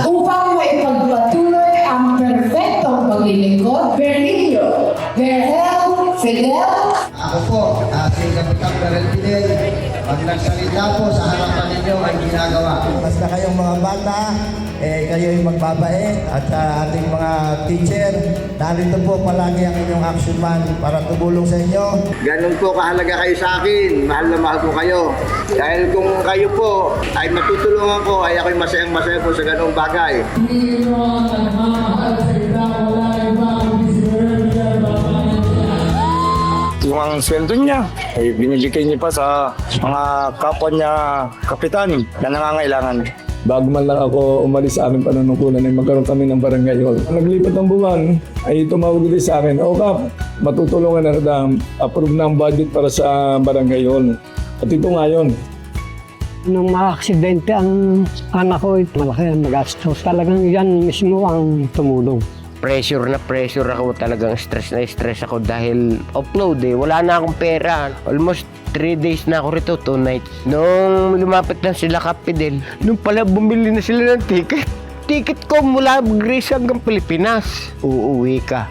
upang maipagpatuloy ang perfectong paglilingkod, Bernillo, Berhel, Fidel, Ako po, uh, si Kapitan Perel Fidel, pag nagsalita po sa harapan ninyo ay ginagawa. Basta kayong mga bata, eh, kayo yung magbabait at sa ating mga teacher, narito po palagi ang inyong action man para tumulong sa inyo. Ganun po kahalaga kayo sa akin. Mahal na mahal ko kayo. Dahil kung kayo po ay matutulungan ko, ay ako'y masayang masaya po sa ganung bagay. Yung ang sweldo niya, ay binibigay niya pa sa mga kapwa niya kapitan na nangangailangan. Bago man lang ako umalis sa aming panunungkulan ay magkaroon kami ng barangay hall. Naglipat ng buwan ay tumawag din sa akin, O Kap, matutulungan na kita approve na ang budget para sa barangay hall. At ito ngayon, Nung maaksidente ang anak ko, malaki ang magastos. Talagang yan mismo ang tumulong. Pressure na pressure ako. Talagang stress na stress ako dahil upload eh. Wala na akong pera. Almost 3 days na ako rito 2 nights. Nung lumapit na sila Kapidel nung pala bumili na sila ng ticket ticket ko mula Greece hanggang Pilipinas. Uuwi ka.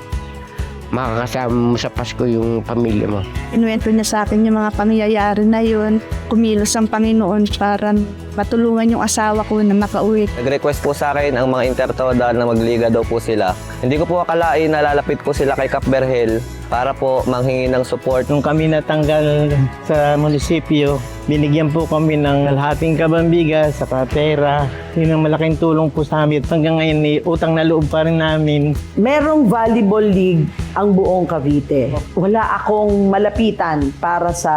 Makakasama mo sa Pasko yung pamilya mo. Inuwento niya sa akin yung mga pangyayari na yun. Kumilos ang Panginoon para matulungan yung asawa ko na makauwi. Nag-request po sa akin ang mga intertoda na magliga daw po sila. Hindi ko po akalain na lalapit po sila kay Cap Berhel para po manghingi ng support. Nung kami natanggal sa munisipyo, binigyan po kami ng kalahating kabambiga sa pera. Yun ang malaking tulong po sa amin. Hanggang ngayon, eh, utang na loob pa rin namin. Merong volleyball league ang buong Cavite. Wala akong malapitan para sa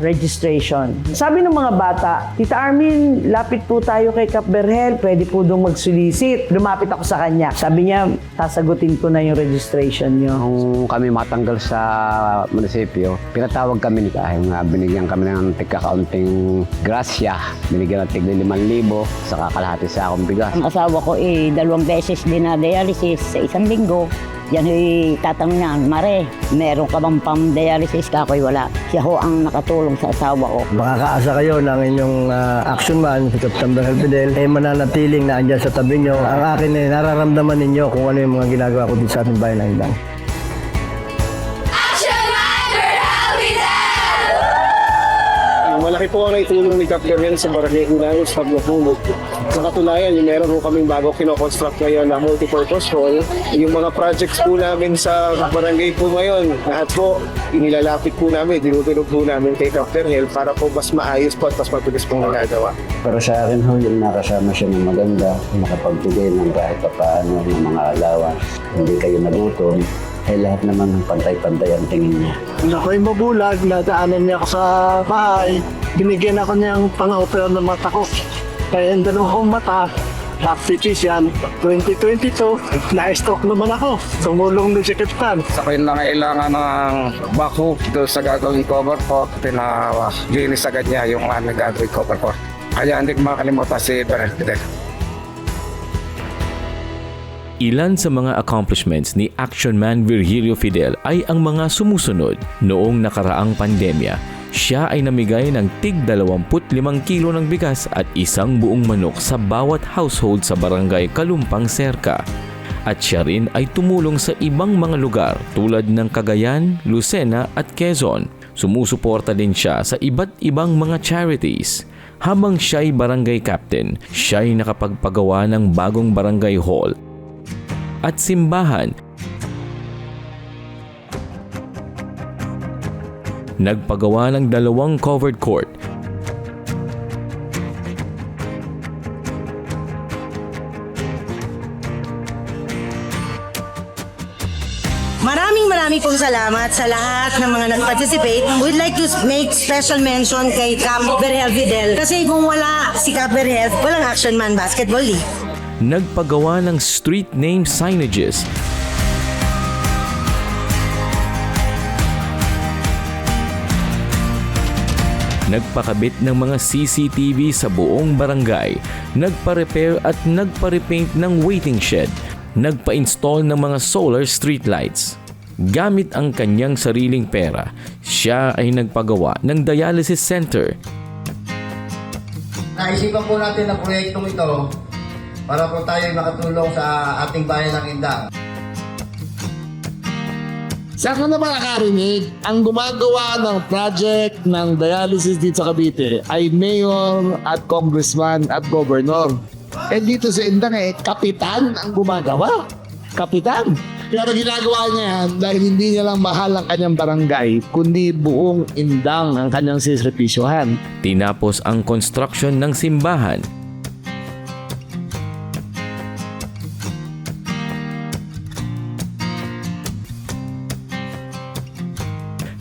registration. Sabi ng mga bata, Tita Armin, lapit po tayo kay Cap Berhel, pwede po doon magsulisit. Lumapit ako sa kanya. Sabi niya, sasagutin ko na yung registration niyo. nung kami matanggal sa munisipyo, pinatawag kami ni Kahing nga binigyan kami ng tigkakaunting grasya. Binigyan ng tigli 5,000 sa kakalahati sa akong bigas. Ang asawa ko eh, dalawang beses din na dialysis sa isang linggo. Yan eh, tatanong niya, Mare, meron ka bang pam-dialysis? Kakoy wala. Siya ho ang nakatulong sa asawa ko. Makakaasa kayo ng inyong ah, action man, si Captain Berhel Fidel, ay mananatiling na andyan sa tabi nyo. Ang akin ay nararamdaman ninyo kung ano yung mga ginagawa ko dito sa ating bayan ng Indang. Malaki po ang naitulong ni Cap Gabriel sa barangay namin sa Paglapunod. Sa katunayan, yung meron po kaming bago kinoconstruct ngayon na multipurpose hall. Yung mga projects po namin sa barangay po ngayon, lahat po inilalapit po namin, dinutulog po namin kay Cap Gabriel para po mas maayos po at mas mabilis pong nagagawa. Pero sa akin ho, yung nakasama siya ng maganda, makapagbigay ng kahit pa paano ng mga alawan, hindi kayo nagutom, ay lahat naman ng pantay-pantay ang tingin niya. Ako'y mabulag, nadaanan niya ako sa bahay. Binigyan ako niyang pang-opera ng mata ko. Kaya yung dalawang kong mata, Raptitis yan, 2022, na-stroke naman ako. Tumulong din si Kapitan. Sa kayo na kailangan ng backhook doon sa gagawin cover ko, pinalinis agad niya yung aming gagawin cover ko. Kaya hindi ko makalimutan si Fidel. Ilan sa mga accomplishments ni Action Man Virgilio Fidel ay ang mga sumusunod. Noong nakaraang pandemya, siya ay namigay ng tig 25 kilo ng bigas at isang buong manok sa bawat household sa barangay Kalumpang Serka. At siya rin ay tumulong sa ibang mga lugar tulad ng Cagayan, Lucena at Quezon. Sumusuporta din siya sa iba't ibang mga charities. Habang siya'y barangay captain, siya'y nakapagpagawa ng bagong barangay hall at simbahan. Nagpagawa ng dalawang covered court Maraming maraming pong salamat sa lahat ng mga nag-participate. We'd like to make special mention kay Cap Berhel Fidel. Kasi kung wala si Cap Berhel, walang Action Man Basketball League. Nagpagawa ng street name signages. Nagpakabit ng mga CCTV sa buong barangay, nagpa-repair at nagpa-repaint ng waiting shed, nagpa-install ng mga solar streetlights. Gamit ang kanyang sariling pera, siya ay nagpagawa ng dialysis center. Naisipan po natin na proyektong ito para po tayo makatulong sa ating bayan ng Indang. Saan ka na ba nakarinig? Ang gumagawa ng project ng dialysis dito sa Cavite ay mayor at congressman at governor. Eh dito sa Indang eh, kapitan ang gumagawa. Kapitan. Pero ginagawa niya yan dahil hindi niya lang mahal ang kanyang barangay, kundi buong Indang ang kanyang sisrepisyohan. Tinapos ang construction ng simbahan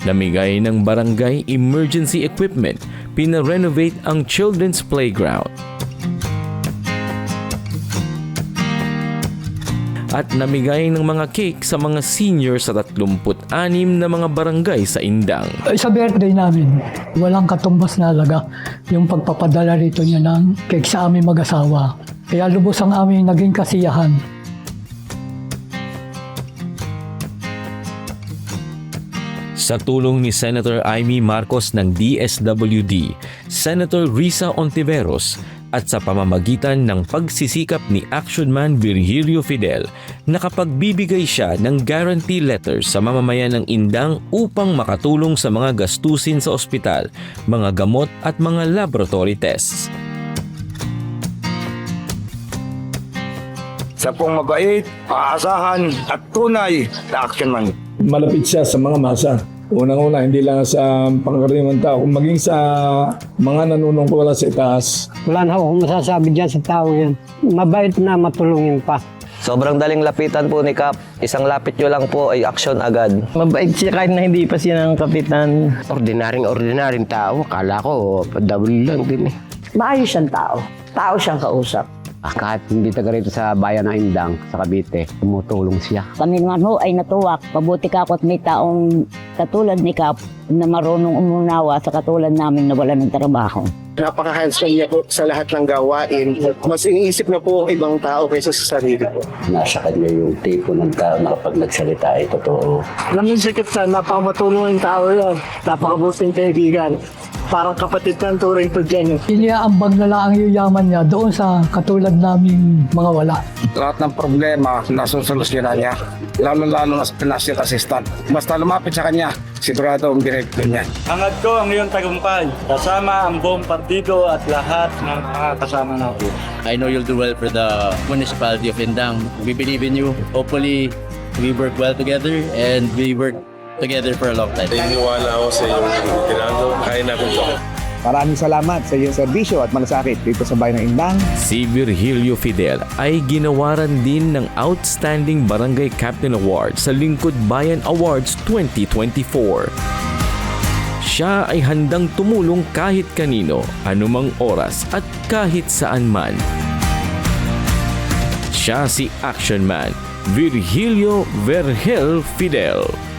Namigay ng barangay emergency equipment, pina-renovate ang children's playground. At namigay ng mga cake sa mga senior sa 36 na mga barangay sa Indang. Sa birthday namin, walang katumbas na alaga yung pagpapadala rito niya ng cake sa aming mag-asawa. Kaya lubos ang aming naging kasiyahan. Sa tulong ni Senator Amy Marcos ng DSWD, Senator Risa Ontiveros at sa pamamagitan ng pagsisikap ni Action Man Virgilio Fidel, nakapagbibigay siya ng guarantee letter sa mamamayan ng Indang upang makatulong sa mga gastusin sa ospital, mga gamot at mga laboratory tests. Sa pong mabait, aasahan at tunay na action man. Malapit siya sa mga masa. Unang-una, hindi lang sa pangkaraniwang tao, kung maging sa mga nanunungkulan sa itaas. Wala na akong masasabi dyan sa tao yan. Mabait na matulungin pa. Sobrang daling lapitan po ni Kap. Isang lapit nyo lang po ay action agad. Mabait siya kahit na hindi pa siya ng kapitan. Ordinaryong ordinaryong tao. Kala ko, double lang din eh. Maayos siyang tao. Tao siyang kausap. Ah, kahit hindi taga rito sa bayan ng Indang, sa Cavite, tumutulong siya. Kami naman ho ay natuwak. Mabuti ka at may taong katulad ni Kap na marunong umunawa sa katulad namin na wala ng trabaho. Napaka-hands-on niya po sa lahat ng gawain. Mas iniisip na po ang ibang tao kaysa sa sarili ko. nasa kanya yung tipo ng tao na kapag nagsalita ay totoo. Alam mo si Kapsan, napakamatulungin tao yun. Napakabuting kaibigan. Parang kapatid ng turing ko dyan. Iniaambag na lang ang yuyaman niya doon sa katulad naming mga wala. Lahat ng problema, nasusolusyonan niya. Lalo-lalo na sa financial assistant. Basta lumapit sa kanya, sigurado ang direkto niya. Hangad ko ang iyong tagumpay. Kasama ang buong partido at lahat ng mga kasama natin. I know you'll do well for the municipality of Indang. We believe in you. Hopefully, we work well together and we work together for a long time. Naniniwala ako sa iyong ginagawa. Kaya natin ito. Maraming salamat sa iyong serbisyo at malasakit dito sa bayan ng Indang. Si Virgilio Fidel ay ginawaran din ng Outstanding Barangay Captain Award sa Lingkod Bayan Awards 2024. Siya ay handang tumulong kahit kanino, anumang oras at kahit saan man. Siya si Action Man, Virgilio Vergel Fidel.